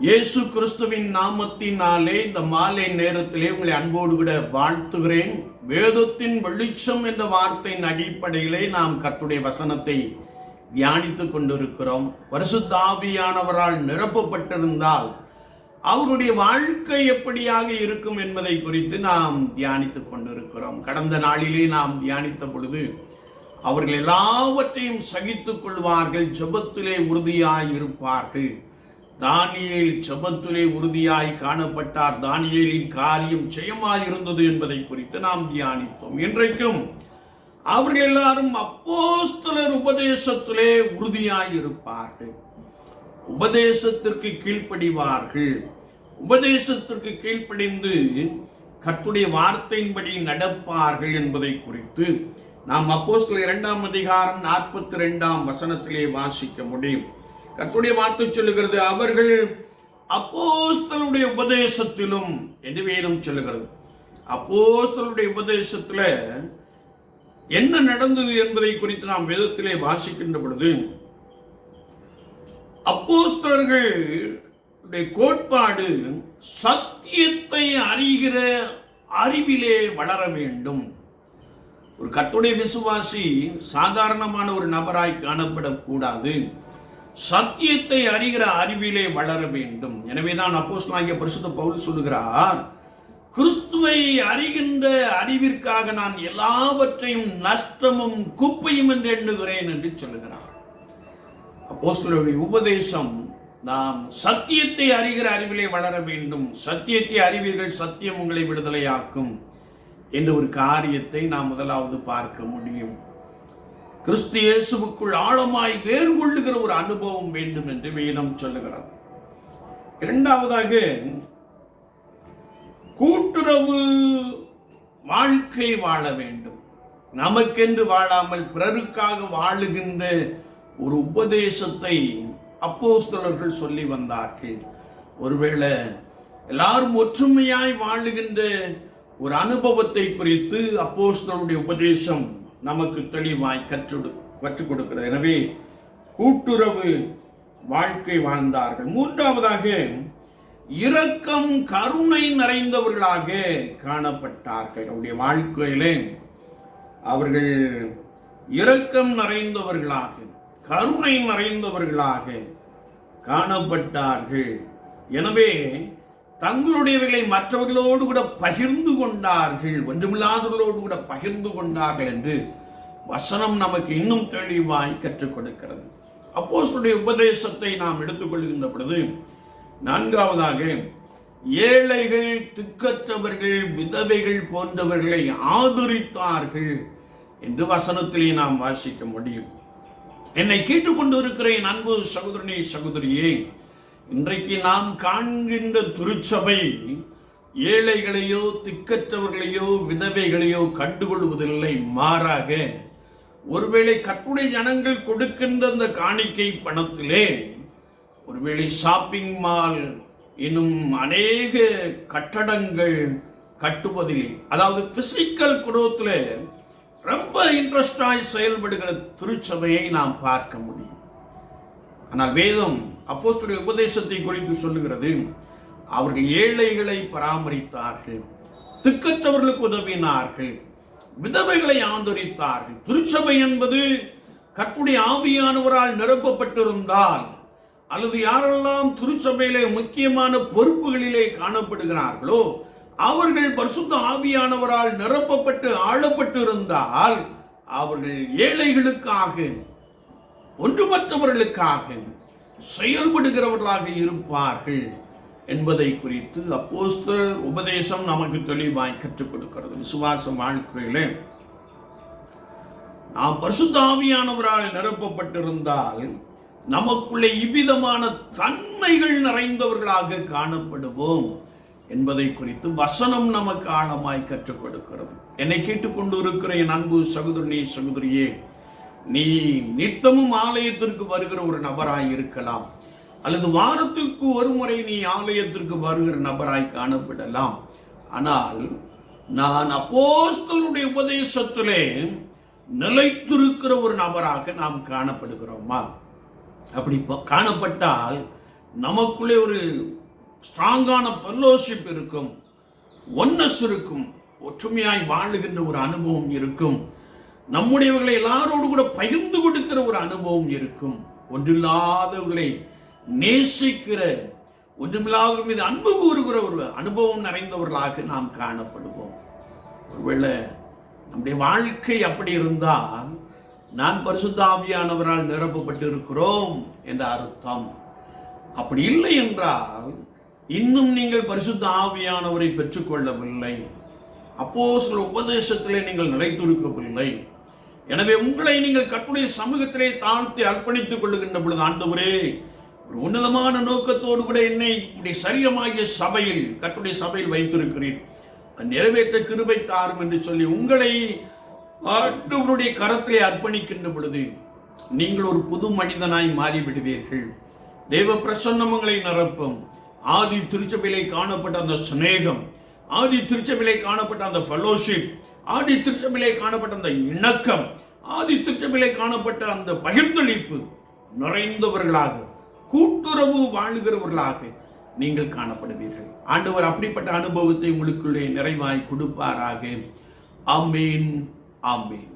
இயேசு கிறிஸ்துவின் நாமத்தினாலே இந்த மாலை நேரத்திலே உங்களை அன்போடு விட வாழ்த்துகிறேன். வேதத்தின் வெளிச்சம் என்ற வார்த்தையின் அடிப்படையிலே நாம் கத்துடைய வசனத்தை தியானித்துக் கொண்டிருக்கிறோம். பரிசுத்தாவியானவரால் நிரப்பப்பட்டிருந்தால் அவருடைய வாழ்க்கை எப்படியாக இருக்கும் என்பதை குறித்து நாம் தியானித்துக் கொண்டிருக்கிறோம். கடந்த நாளிலே நாம் தியானித்த பொழுது அவர்கள் எல்லாவற்றையும் சகித்துக் கொள்வார்கள் ஜபத்திலே உறுதியாய் இருப்பார்கள் தானியேல் ஜெபத்திலே உறுதியாய் காணப்பட்டார். தானியேலின் காரியம் ஜெயமாயிருந்தது என்பதை குறித்து நாம் தியானித்தோம். இன்றைக்கும் அவர்கள் எல்லாரும் அப்போஸ்தலர் உபதேசத்திலே உறுதியாய் இருப்பார்கள் உபதேசத்திற்கு கீழ்ப்படிவார்கள். உபதேசத்திற்கு கீழ்ப்படிந்து கர்த்துடைய வார்த்தையின்படி நடப்பார்கள் என்பதை குறித்து நாம் அப்போஸ்தல இரண்டாம் அதிகாரம் நாற்பத்தி ரெண்டாம் வசனத்திலே வாசிக்க முடியும். கத்துடைய வார்த்தை சொல்லுகிறது. அவர்கள் அப்போஸ்தலுடைய உபதேசத்திலும் என்று வேதம் சொல்லுகிறது. அப்போஸ்தலுடைய உபதேசத்துல என்ன நடந்தது என்பதை குறித்து நாம் வேதத்திலே வாசிக்கின்ற பொழுது அப்போஸ்தலர்களுடைய கோட்பாடு சத்தியத்தை அறிகிற அறிவிலே வளர வேண்டும். ஒரு கத்துடைய விசுவாசி சாதாரணமான ஒரு நபராய் காணப்படக்கூடாது. சத்தியத்தை அறிகிற அறிவிலே வளர வேண்டும். எனவேதான் அப்போஸ்தலனாகிய பரிசுத்த பவுல் சொல்லுகிறார் கிறிஸ்துவை அறிகின்ற அறிவிற்காக நான் எல்லாவற்றையும் நஷ்டமும் குப்பையும் என்று எண்ணுகிறேன் என்று சொல்லுகிறார். அப்போஸ்தலருடைய உபதேசம் நாம் சத்தியத்தை அறிகிற அறிவிலே வளர வேண்டும். சத்தியத்தை அறிவீர்கள் சத்தியம் உங்களை விடுதலையாக்கும் என்ற ஒரு காரியத்தை நாம் முதலாவது பார்க்க முடியும். கிறிஸ்து இயேசுவுக்குள் ஆழமாய் வேறு கொள்ளுகிற ஒரு அனுபவம் வேண்டும் என்று வேதம் சொல்லுகிறது. இரண்டாவதாக கூட்டுறவு வாழ்க்கை வாழ வேண்டும். நமக்கென்று வாழாமல் பிறருக்காக வாழுகின்ற ஒரு உபதேசத்தை அப்போஸ்தலர்கள் சொல்லி வந்தார்கள். ஒருவேளை எல்லாரும் ஒற்றுமையாய் வாழுகின்ற ஒரு அனுபவத்தை குறித்து அப்போஸ்தலருடைய உபதேசம் நமக்கு தெளிவாய் கற்று கற்றுக் கொடுக்கிறது எனவே கூட்டுறவு வாழ்க்கை வாழ்ந்தார்கள். மூன்றாவதாக இரக்கம் கருணை நிறைந்தவர்களாக காணப்பட்டார்கள். அவருடைய வாழ்க்கையிலே அவர்கள் இரக்கம் நிறைந்தவர்களாக கருணை நிறைந்தவர்களாக காணப்பட்டார்கள். எனவே தங்களுடையவைகளை மற்றவர்களோடு கூட பகிர்ந்து கொண்டார்கள் ஒன்றுமில்லாதவர்களோடு கூட பகிர்ந்து கொண்டார்கள் என்று வசனம் நமக்கு இன்னும் தெளிவாய் கற்றுக் கொடுக்கிறது. அப்போஸ்தலருடைய உபதேசத்தை நாம் எடுத்துக்கொள்கின்ற பொழுது நான்காவதாக ஏழைகள் திக்கற்றவர்கள் விதவைகள் போன்றவர்களை ஆதரித்தார்கள் என்று வசனத்திலே நாம் வாசிக்க முடியும். என்னை கேட்டுக்கொண்டு இருக்கிற என் அன்பு சகோதரனே சகோதரியே இன்றைக்கு நாம் காண்கின்ற திருச்சபை ஏழைகளையோ திக்கற்றவர்களையோ விதவைகளையோ கண்டுகொள்வதில்லை மாறாக ஒருவேளை கற்புடை ஜனங்கள் கொடுக்கின்ற அந்த காணிக்கை பணத்திலே ஒருவேளை ஷாப்பிங் மால் இன்னும் அநேக கட்டடங்கள் கட்டுவதில் அதாவது பிசிக்கல் குடும்பத்தில் ரொம்ப இன்ட்ரெஸ்டாய் செயல்படுகிற திருச்சபையை நாம் பார்க்க முடியும். ஆனால் வேதம் அப்போஸ்தலருடைய உபதேசத்தை குறித்து சொல்லுகிறது. அவர்கள் ஏழைகளை பராமரித்தார்கள். திக்கத்தவர்களுக்கு உதவினார்கள். விதவைகளை ஆந்தரித்தார்கள் திருச்சபை என்பது கற்புடைய ஆவியானவரால் நிரப்பப்பட்டிருந்தால் அல்லது யாரெல்லாம் திருச்சபையிலே முக்கியமான பொறுப்புகளிலே காணப்படுகிறார்களோ அவர்கள் பரிசுத்த ஆவியானவரால் நிரப்பப்பட்டு ஆளப்பட்டு இருந்தால் அவர்கள் ஏழைகளுக்காக ஒன்றுபட்டவர்களுக்காக செயல்படுகிறவர்களாக இருப்பார்கள் என்பதை குறித்து அப்போஸ்தர் உபதேசம் நமக்கு தெளிவாய் கற்றுக் கொடுக்கிறது. விசுவாச வாழ்க்கையிலே நாம் பரிசுத்தாவியானவரால் நிரப்பப்பட்டிருந்தால் நமக்குள்ளே இவ்விதமான தன்மைகள் நிறைந்தவர்களாக காணப்படுவோம் என்பதை குறித்து வசனம் நமக்கு ஆழமாய் கற்றுக் கொடுக்கிறது. என்னை கேட்டுக்கொண்டு இருக்கிற என் அன்பு சகோதரனே சகோதரியே நீ நித்தமும் ஆலயத்திற்கு வருகிற ஒரு நபராய் இருக்கலாம். அல்லது வாரத்துக்கு ஒரு முறை நீ ஆலயத்திற்கு வருகிற நபராய் காணப்படலாம். ஆனால் நான் அப்போஸ்தலுடைய உபதேசத்திலே நிலைத்திருக்கிற ஒரு நபராக நாம் காணப்படுகிறோமா? அப்படி காணப்பட்டால் நமக்குள்ளே ஒரு ஸ்ட்ராங்கான ஃபெல்லோஷிப் இருக்கும். ஒன்னஸ் இருக்கும். ஒற்றுமையாய் வாழுகின்ற ஒரு அனுபவம் இருக்கும். நம்முடையவர்களை எல்லாரோடு கூட பகிர்ந்து கொடுக்கிற ஒரு அனுபவம் இருக்கும். ஒன்றில்லாதவர்களை நேசிக்கிற ஒன்றுமில்லாதவர் மீது அன்பு கூறுகிற ஒரு அனுபவம் நிறைந்தவர்களாக நாம் காணப்படுவோம். ஒருவேளை நம்முடைய வாழ்க்கை அப்படி இருந்தால் நான் பரிசுத்தாவியானவரால் நிரப்பப்பட்டு இருக்கிறோம் என்ற அர்த்தம். அப்படி இல்லை என்றால் இன்னும் நீங்கள் பரிசுத்த ஆவியானவரை பெற்றுக்கொள்ளவில்லை. அப்போ சில உபதேசத்திலே நீங்கள் நிலைத்திருக்கவில்லை. எனவே உங்களை நீங்கள் கட்டுடைய சமூகத்திலே தாழ்த்தி அர்ப்பணித்துக் கொள்ளுகின்ற பொழுது ஆண்டவரே ஒரு உன்னதமான நோக்கத்தோடு கூட என்னை உடைய சரீரமாகிய சபையில் கட்டுடைய சபையில் வைத்திருக்கிறீர். நிறைவேற்ற கிருபை தாரும் என்று சொல்லி உங்களை ஆண்டவருடைய கரத்திலே அர்ப்பணிக்கின்ற பொழுது நீங்கள் ஒரு புது மனிதனாய் மாறிவிடுவீர்கள். தெய்வ பிரசன்னம் உங்களை நிரப்பும். ஆதி திருச்சபையிலே காணப்பட்ட அந்த சிநேகம் ஆதி திருச்சபையிலே காணப்பட்ட அந்த ஃபெலோஷிப் ஆதி திருச்சபையிலே காணப்பட்ட அந்த இணக்கம் ஆதி திருச்சபையிலே காணப்பட்ட அந்த பகிர்ந்தளிப்பு நிறைந்தவர்களாக கூட்டுறவு வாழ்கிறவர்களாக நீங்கள் காணப்படுவீர்கள். ஆண்டவர் அப்படிப்பட்ட அனுபவத்தை உங்களுக்குள்ளே நிறைவாய் கொடுப்பாராக. ஆமீன் ஆமீன்.